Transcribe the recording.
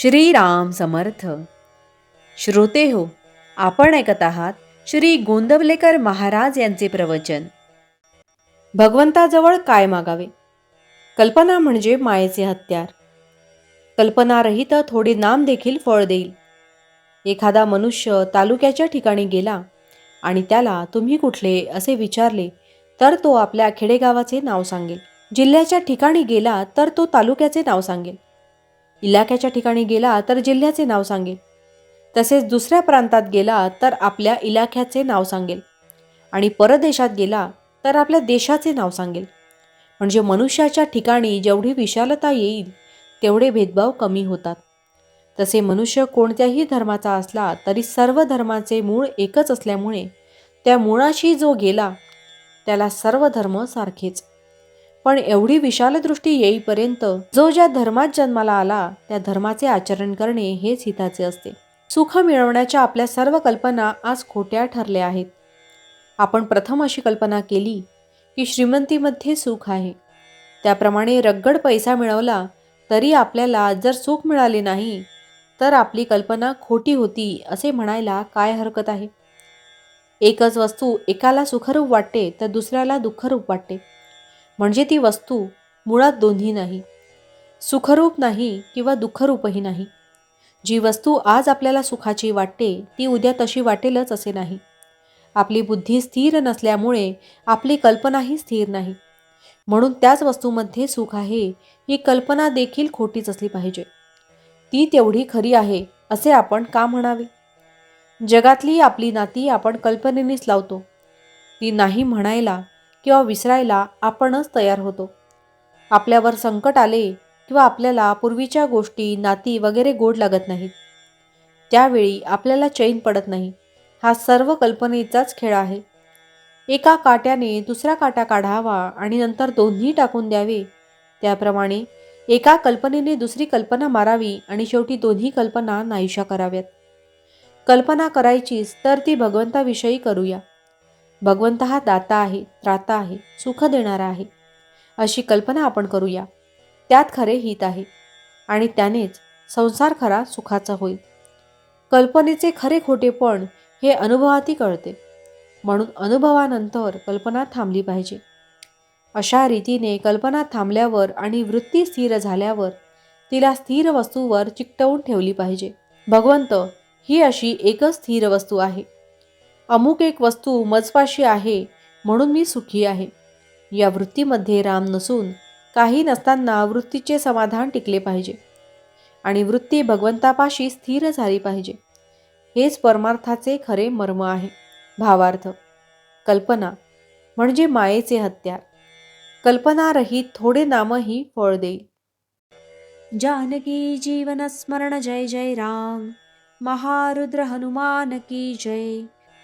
श्रीराम समर्थ. श्रोते हो आपण ऐकत आहात श्री गोंदवलेकर महाराज यांचे प्रवचन. भगवंताजवळ काय मागावे? कल्पना म्हणजे मायेचे हत्यार. कल्पनारहित थोडे नाम देखील फळ देईल. एखादा मनुष्य तालुक्याच्या ठिकाणी गेला आणि त्याला तुम्ही कुठले असे विचारले तर तो आपल्या खेडेगावाचे नाव सांगेल. जिल्ह्याच्या ठिकाणी गेला तर तो तालुक्याचे नाव सांगेल. इलाक्याच्या ठिकाणी गेला तर जिल्ह्याचे नाव सांगेल. तसेच दुसऱ्या प्रांतात गेला तर आपल्या इलाख्याचे नाव सांगेल. आणि परदेशात गेला तर आपल्या देशाचे नाव सांगेल. म्हणजे मनुष्याच्या ठिकाणी जेवढी विशालता येईल तेवढे भेदभाव कमी होतात. तसे मनुष्य कोणत्याही धर्माचा असला तरी सर्व धर्माचे मूळ एकच असल्यामुळे त्या मुळाशी जो गेला त्याला सर्व धर्म सारखेच. पण एवढी विशाल दृष्टी येईपर्यंत जो ज्या धर्मात जन्माला आला त्या धर्माचे आचरण करणे हेच हिताचे असते. सुख मिळवण्याच्या आपल्या सर्व कल्पना आज खोट्या ठरल्या आहेत. आपण प्रथम अशी कल्पना केली की श्रीमंतीमध्ये सुख आहे. त्याप्रमाणे रगड पैसा मिळवला तरी आपल्याला जर सुख मिळाले नाही तर आपली कल्पना खोटी होती असे म्हणायला काय हरकत आहे? एकच वस्तू एकाला सुखरूप वाटते तर दुसऱ्याला दुःखरूप वाटते. म्हणजे ती वस्तू मुळात दोन्ही नाही. सुखरूप नाही किंवा दुःखरूपही नाही. जी वस्तू आज आपल्याला सुखाची वाटते ती उद्या तशी वाटेलच असे नाही. आपली बुद्धी स्थिर नसल्यामुळे आपली कल्पनाही स्थिर नाही. म्हणून त्याच वस्तूमध्ये सुख आहे ही कल्पना देखील खोटीच असली पाहिजे. ती तेवढी खरी आहे असे आपण का म्हणावे? जगातली आपली नाती आपण कल्पनेनेच लावतो. ती नाही म्हणायला किंवा विसरायला आपणच तयार होतो. आपल्यावर संकट आले किंवा आपल्याला पूर्वीच्या गोष्टी नाती वगैरे गोड लागत नाहीत. त्यावेळी आपल्याला चैन पडत नाही. हा सर्व कल्पनेचाच खेळ आहे. एका काट्याने दुसरा काटा काढावा आणि नंतर दोन्ही टाकून द्यावे. त्याप्रमाणे एका कल्पनेने दुसरी कल्पना मारावी आणि शेवटी दोन्ही कल्पना नाहीशा कराव्यात. कल्पना करायचीच तर ती भगवंताविषयी करूया. भगवंत हा दाता आहे त्राता आहे सुख देणारा आहे. अशी कल्पना आपण करूया. त्यात खरे हित आहे आणि त्यानेच संसार खरा सुखाचा होईल. कल्पनेचे खरे खोटेपण हे अनुभवातही कळते. म्हणून अनुभवानंतर कल्पना थांबली पाहिजे. अशा रीतीने कल्पना थांबल्यावर आणि वृत्ती स्थिर झाल्यावर तिला स्थिर वस्तूवर चिकटवून ठेवली पाहिजे. भगवंत ही अशी एकच स्थिर वस्तू आहे. अमुक एक वस्तू मजपाशी आहे म्हणून मी सुखी आहे. या वृत्तीमध्ये राम नसून काही नसताना वृत्तीचे समाधान टिकले पाहिजे. आणि वृत्ती भगवंतापाशी स्थिर झाली पाहिजे. हेच परमार्थाचे खरे मर्म आहे. भावार्थ. कल्पना. म्हणजे मायेचे हत्यार. कल्पनारहित थोडे नामही फळ देईल. जानकी जीवन स्मरण जय जय राम. महारुद्र हनुमान की जय.